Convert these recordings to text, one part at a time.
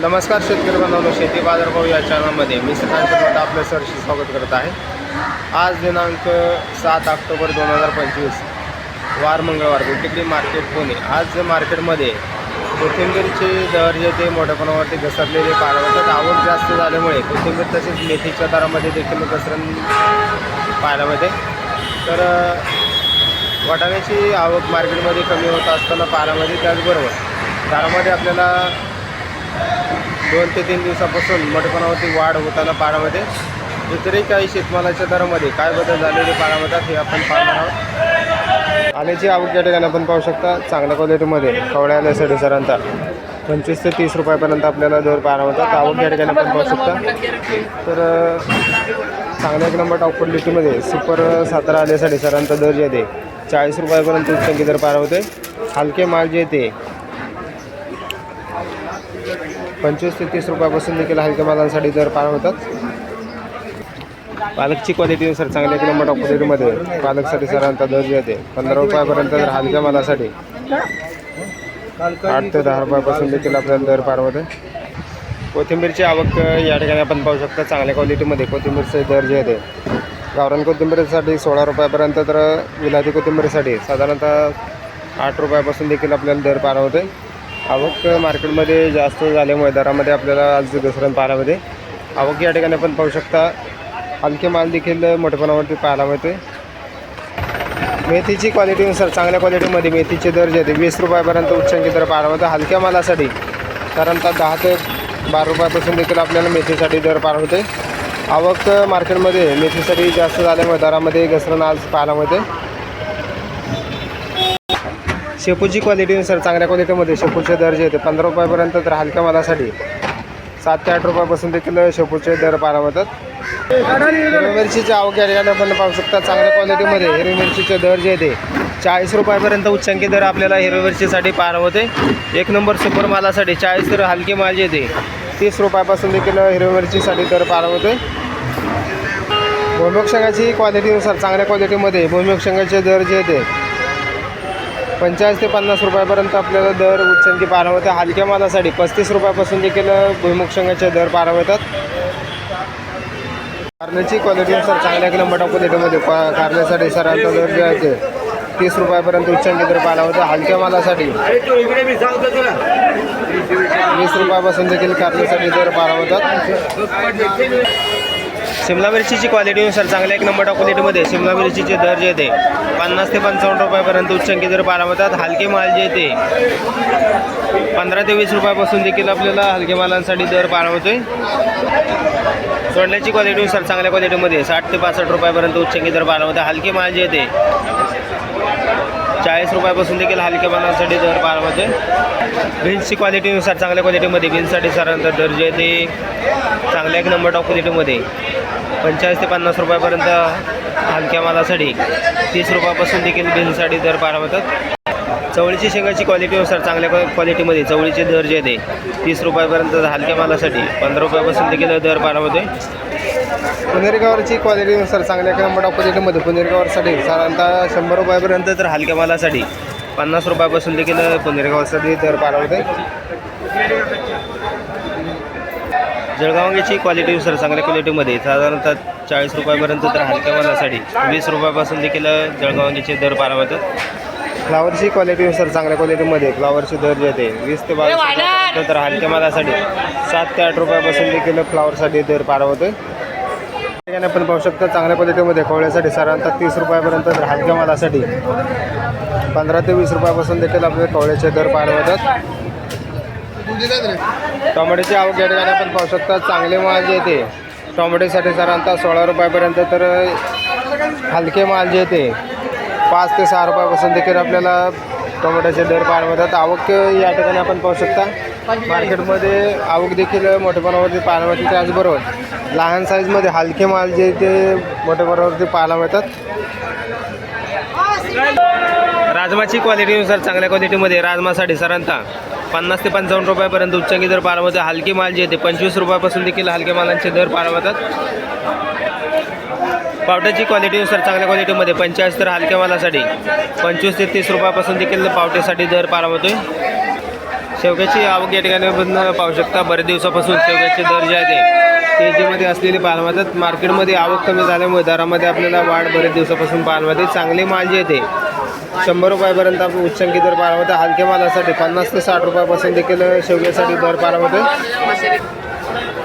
नमस्कार शेतकरी बांधवांनो शेती बाजारभाव या चॅनलमध्ये मी सकाळचं आपलं सरशी स्वागत करत आहे. आज दिनांक सात ऑक्टोबर दोन हजार पंचवीस वार मंगळवार गुटिकली मार्केट पुणे. आज मार्केटमध्ये कोथिंबीरचे दर जे ते मोठ्या प्रमाणावरती घसरलेले पाहायला आवक जास्त झाल्यामुळे कोथिंबीर तसेच मेथीच्या दरामध्ये देखील घसरण पाहायला मिळते. तर वाटाण्याची आवक मार्केटमध्ये कमी होत असताना पाहायला त्याचबरोबर दरामध्ये आपल्याला दोन ते तीन दिवसापासून मोठेपणावरती वाढ होताना पाण्यामध्ये इतरही काही शेतमालाच्या दरामध्ये काय बदल झालेले पाण्यामध्ये हे आपण पाहणार आहोत. आल्याची आवक या ठिकाणी आपण पाहू शकता चांगल्या क्वालिटीमध्ये कवड्या आल्यासाठी सरांचा. पंचवीस ते तीस रुपयापर्यंत आपल्याला दर पाहायला मिळतात आवक या ठिकाणी आपण पाहू शकता. तर चांगल्या एक नंबर टॉप क्वालिटीमध्ये सुपर सातारा आल्यासाठी सरांचा दर जे आहे ते चाळीस रुपयापर्यंत उच्चांकी दर पाहायला होते हलके माल जे आहे ते पंचवीस ते तीस रुपयापासून देखील हलक्या मालांसाठी दर पार होतात. पालकची क्वालिटीनुसार चांगल्या किंवा मोठ्या क्वालिटीमध्ये पालकसाठी साधारणतः दर येते. पंधरा रुपयापर्यंत तर हलक्या मालासाठी आठ ते दहा रुपयापासून देखील आपल्याला दर पार होते कोथिंबीरची आवक या ठिकाणी आपण पाहू शकता चांगल्या क्वालिटीमध्ये कोथिंबीरचे दर जे येते. गावरान कोथिंबीरसाठी सोळा रुपयापर्यंत तर विलाती कोथिंबीरसाठी साधारणतः आठ रुपयापासून देखील आपल्याला दर पार होते आवक मार्केटमध्ये जास्त झाल्यामुळे दरामध्ये आपल्याला आज घसरण पाहायला आवक या ठिकाणी आपण पाहू शकता हलके माल देखील मोठेपणावरती पाहायला मिळते. मेथीची क्वालिटीनुसार चांगल्या क्वालिटीमध्ये मेथीचे दर जे आहेत वीस रुपयापर्यंत उच्चांकी दर पाहायला मिळते. हलक्या मालासाठी साधारणतः दहा ते बारा रुपयापासून देखील आपल्याला मेथीसाठी दर पार होते आवक मार्केटमध्ये मेथीसाठी जास्त झाल्यामुळे दरामध्ये घसरण आज पाहायला मिळते. शेपूची क्वालिटीनुसार चांगल्या क्वालिटीमध्ये शेपूचे दर जे आहेत ते पंधरा रुपयापर्यंत तर हलक्या मालासाठी सात ते आठ रुपयापासून देखील शेपूचे दर पाहायला मिळतात. हिरवी मिरचीची अवघ्या ठिकाणी आपण पाहू शकता चांगल्या क्वालिटीमध्ये हिरवी मिरचीचे दर जे आहे ते चाळीस रुपयापर्यंत उच्चांकी दर आपल्याला हिरवी मिरचीसाठी पाहायला होते एक नंबर सुपर मालासाठी चाळीस तर हलके माल जे ते तीस रुपयापासून देखील हिरवी मिरचीसाठी दर पाहायला होते भूमियोग शेंगाची क्वालिटीनुसार चांगल्या क्वालिटीमध्ये भूमियोग शेंगाचे दर जे आहे पंचाळीस ते पन्नास रुपयापर्यंत आपल्याला दर उच्चंकी पाहायला होते हलक्या मालासाठी पस्तीस रुपयापासून देखील भुईमुग शेंगाचे दर पाहायला कारण्याची कारल्याची क्वालिटीनुसार चांगल्या किलो नंबर क्वालिटीमध्ये पा कारल्यासाठी सरांचा दर जे आहे ते तीस रुपयापर्यंत उच्चांकी दर पाहायला होता हलक्या मालासाठी वीस रुपयापासून देखील कारल्यासाठी दर पाहायला होतात शिमला मिरचीची क्वालिटीनुसार चांगल्या एक नंबर क्वालिटीमध्ये शिमला मिरचीचे दर जे ते पन्नास ते पंचावन्न रुपयापर्यंत उच्चांकी दर पारावतात हलके माल जे ते पंधरा ते वीस रुपयापासून देखील आपल्याला हलके मालांसाठी दर पारावतोय सोडण्याची क्वालिटीनुसार चांगल्या क्वालिटीमध्ये साठ ते पासष्ट रुपयापर्यंत उच्चांकी दर पारावतात हलके माल जे ते चाळीस रुपयापासून देखील हलक्या मालांसाठी दर पाहायला बीन्सची क्वालिटीनुसार चांगल्या क्वालिटीमध्ये बीन्ससाठी साधारणतः दर जे ते चांगल्या एक नंबर टॉप क्वालिटीमध्ये पंचेचाळीस ते पन्नास रुपयापर्यंत हलक्या मालासाठी. तीस रुपयापासून देखील बिलसाठी दर पाहायला चवळीची शेंगाची क्वालिटीनुसार चांगल्या क्वा- क्वालिटीमध्ये चवळीचे दर जे ते तीस रुपयापर्यंत हलक्या मालासाठी पंधरा रुपयापासून देखील दर पाहायला मिळते क्वालिटीनुसार चांगल्या एक क्वालिटीमध्ये पुणेरी साधारणतः शंभर रुपयापर्यंत तर हलक्या मालासाठी पन्नास रुपयापासून देखील पुणेरी दर पाहायला जळगावांगीची क्वालिटीनुसार चांगल्या क्वालिटीमध्ये साधारणतः चाळीस रुपयापर्यंत तर हलक्या मालासाठी वीस रुपयापासून देखील जळगावांगीचे दर पाहायला फ्लावरची क्वालिटीनुसार चांगल्या क्वालिटीमध्ये फ्लावरचे दर जे ते वीस ते बावीस तर हलक्या मालासाठी सात ते आठ रुपयापासून देखील फ्लावरसाठी दर पाहायला होते ठिकाणी आपण पाहू शकता चांगल्या क्वालिटीमध्ये कोवळ्यासाठी साधारणतः तीस रुपयापर्यंत तर हलक्या मालासाठी पंधरा ते वीस रुपयापासून देखील आपले कोवळ्याचे दर पार होतात टोमॅटोची आवक या ठिकाणी आपण पाहू शकता चांगले माल जे ते टोमॅटोसाठी साधारणतः सोळा रुपयापर्यंत तर हलके माल जे ते पाच ते सहा रुपयापासून देखील आपल्याला टोमॅटोचे दर पाहायला मिळतात. आवक या ठिकाणी आपण पाहू शकता मार्केटमध्ये आवक देखील मोठेपणावरती पाहायला मिळते. त्याचबरोबर लहान साईजमध्ये हलके माल जे ते मोठेपणावरती पाहायला मिळतात. राजमाची क्वालिटीनुसार चांगल्या क्वालिटीमध्ये राजमासाठी साधारणतः पन्नास ते पंचावन्न रुपयापर्यंत उच्चांकी दर पाहायला हलकी हलके माल जे ते पंचवीस रुपयापासून देखील हलके मालांचे दर पारवतात. मिळतात पावट्याची क्वालिटीनुसार चांगल्या क्वालिटीमध्ये पंचेचाळीस तर हलक्या मालासाठी पंचवीस ते तीस रुपयापासून देखील पावट्यासाठी दर पाहायला आहे शेवग्याची आवक या ठिकाणी पाहू शकता बरेच दिवसापासून शेवग्याचे दर जे आहे ते तेजीमध्ये असलेले पाहायला मार्केटमध्ये आवक कमी झाल्यामुळे दरामध्ये आपल्याला वाढ बरेच दिवसापासून पाहायला चांगले माल जे आहे ते शंभर रुपयापर्यंत आपण उच्चांकी दर पाहायला हलक्या मालासाठी पन्नास ते साठ रुपयापासून देखील शेवग्यासाठी दर पाहायला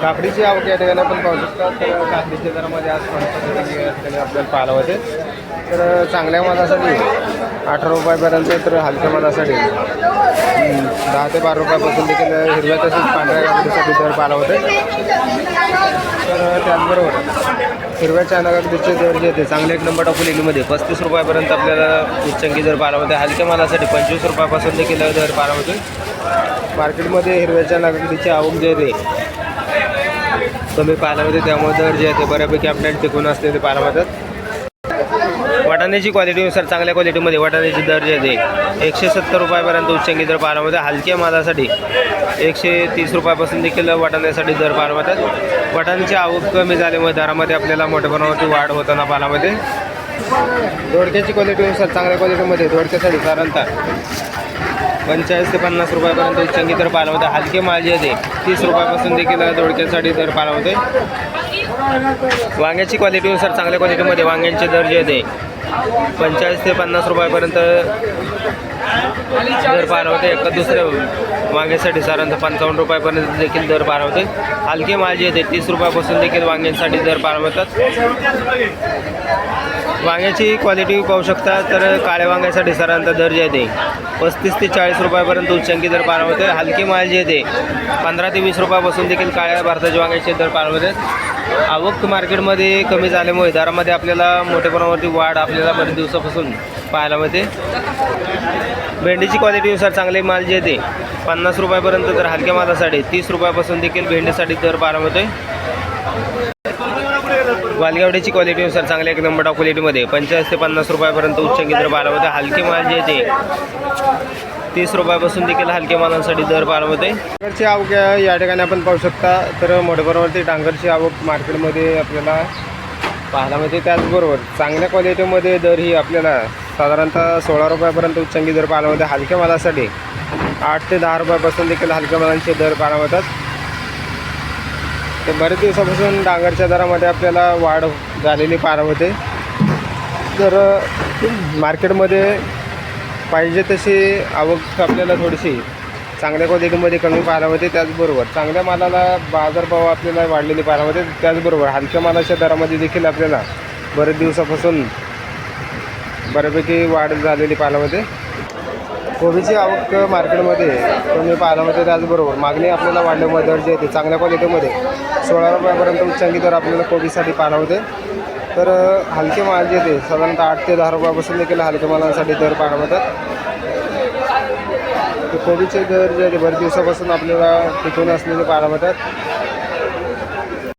काकडीची आवक या ठिकाणी आपण पाहू शकता. तर काकडीच्या दरामध्ये आज पन्नास आपल्याला पाहायला होते तर चांगल्या मालासाठी अठरा रुपयापर्यंत तर हलक्या मालासाठी दहा ते बारा रुपयापासून देखील हिरव्या तसेच पांढऱ्या काकडीसाठी दर पाहायला होते तर त्याचबरोबर हिरव्या चायना काकडीचे दर जे ते चांगले एक नंबर टाकून लेलीमध्ये पस्तीस रुपयापर्यंत आपल्याला उच्चंकी दर पाहायला होते हलक्या मालासाठी पंचवीस रुपयापासून देखील दर पाहायला होते मार्केटमध्ये हिरव्याच्या नागरिकीची आवक जे आहे कमी पाहायला त्यामुळे दर जे आहे ते बऱ्यापैकी आपल्याला टिकून असते ते पाहायला मिळतात वाटाण्याची क्वालिटीनुसार चांगल्या क्वालिटीमध्ये वाटाण्याचे दर जे आहे ते एकशे सत्तर रुपयापर्यंत उच्चांकी दर पाहायला हलक्या मालासाठी एकशे तीस रुपयापासून देखील वाटाण्यासाठी दर पाहायला मिळतात वाटाण्याची आवक कमी झाल्यामुळे दरामध्ये आपल्याला मोठ्या प्रमाणावरती वाढ होताना पालामध्ये मिळते दोडक्याची क्वालिटीनुसार चांगल्या क्वालिटीमध्ये दोडक्यासाठी साधारणतः पंचेचाळीस ते पन्नास रुपयापर्यंत चंगी तर पाहायला होते हलके माल जे आहे तीस रुपयापासून देखील दोडक्यासाठी दर पाहायला होते वांग्याची क्वालिटीनुसार चांगल्या क्वालिटीमध्ये वांग्यांचे दर जे आहे ते पंचेचाळीस ते पन्नास रुपयापर्यंत दर पार होते एका दुसऱ्या वांग्यासाठी साधारणतः पंचावन्न रुपयापर्यंत देखील दर पार होते हलके माल जे तीस रुपयापासून देखील वांग्यांसाठी दर पार होतात वांग्याची क्वालिटी पाहू शकता तर काळ्या वांग्यासाठी सरांचा दर जे आहे ते पस्तीस ते चाळीस रुपयापर्यंत उच्चंकी दर पार होते हलकी माल जे आहे पंधरा ते वीस रुपयापासून देखील काळ्या भारताच्या वांग्याचे दर पार होते आवक मार्केटमध्ये कमी झाल्यामुळे दरामध्ये आपल्याला मोठ्या प्रमाणावरती वाढ आपल्याला बरेच दिवसापासून पाहायला मिळते. भेंडीची क्वालिटीनुसार चांगले माल जे आहे ते पन्नास रुपयापर्यंत तर हलक्या मालासाठी तीस रुपयापासून देखील भेंडीसाठी दर पाहायला मिळतोय वालगावड्याची क्वालिटीनुसार चांगल्या एक नंबर ऑफ क्वालिटीमध्ये पंचवीस ते पन्नास रुपयापर्यंत उच्च दर बारामध्ये हलके माल जे ते तीस रुपयापासून देखील हलक्या मालांसाठी दर पाहायला होते डांगरची आवक या- ठिकाणी आपण पाहू शकता तर मोठ्या डांगरची आवक मार्केटमध्ये आपल्याला पाहायला मिळते. त्याचबरोबर चांगल्या क्वालिटीमध्ये दर ही आपल्याला साधारणतः सोळा रुपयापर्यंत उच्चंगी दर पाहायला मिळते. हलक्या मालासाठी आठ ते दहा रुपयापासून देखील हलक्या मालांचे दर पाहायला मिळतात. तर बरेच दिवसापासून डांगरच्या दरामध्ये आपल्याला वाढ झालेली पार होते तर मार्केटमध्ये पाहिजे तशी आवक आपल्याला थोडीशी चांगल्या क्वालिटीमध्ये कमी पाहायला होते त्याचबरोबर चांगल्या मालाला बाजारभाव आपल्याला वाढलेले पाहायला होते त्याचबरोबर हलक्या मालाच्या दरामध्ये देखील आपल्याला बरेच दिवसापासून बऱ्यापैकी वाढ झालेली पाहायला होते कोबीची आवक मार्केटमध्ये कमी पाहायला होते त्याचबरोबर मागणी आपल्याला वाढल्यामुळे दर येते चांगल्या क्वालिटीमध्ये सोळा रुपयापर्यंत उच्चांकी दर आपल्याला कोबीसाठी पाहायला तर हलके माल जे ते साधारणतः आठ ते दहा रुपयापासून देखील हलक्या मालांसाठी दर पाहायला मिळतात. कोबीचे दर जे भर दिवसापासून आपल्याला टिकून असलेले पाहायला